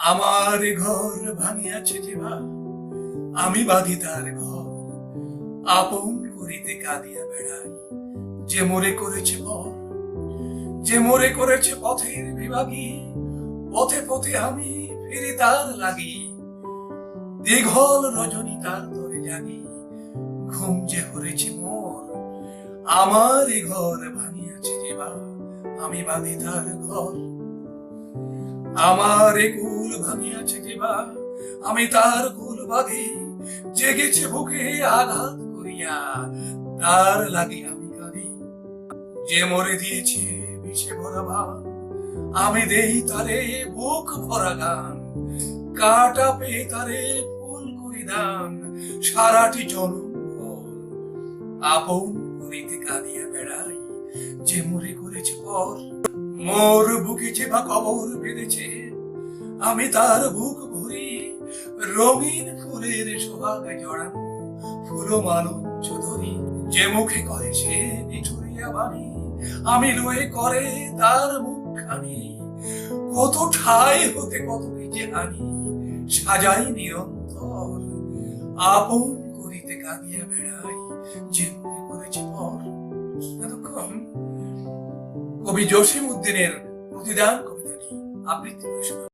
আমার ঘর ভাঙিয়াছে যেবা আমি বাঁধি তার ঘর। আপন করিতে কাঁদিয়া বেড়াই, যে মোরে করেছে পর যে মোরে করেছে পথের বিভাগী, পথে পথে আমি ফিরে তার লাগি। দীঘল রজনী তার ধরে জাগি, ঘুম যে হরেছে মোর, আমার ঘর ভাঙিয়াছে যেবা আমি বাঁধি তার ঘর। আমার এ কুল ভাঙিয়াছে যেবা আমি তার কুল বাঁধি, জেগেছে বুকে আঘাত করিয়া। তার লাগি আমি কাঁদি। যে মরে দিয়েছে বিষে ভরা ভান, আমি দেই তারে বুক ভরা গান। কাটা পেয়ে তারে ফুল করি দান, সারাটি জনম আপন করিতে কাঁদিয়া বেড়াই, যে মরে করেছে পর। মোর বুকে বা কবর বেঁধেছে, আমি তার বুক ভরি রঙিন ফুলের সোহাগ জড়ানো ফুলো মালঞ্চ ধরি যে মুখে করেছে নিঠুরিয়া বাণী, আমি লয়ে করে তার মুখখানি। কত ঠাই হতে কত যে আনি, সাজাই নিরন্তর, আপন করিতে কাঁদিয়া বেড়াই যে কবি জসিম উদ্দিনের প্রতিদান কবিতাটি আবৃত্তি।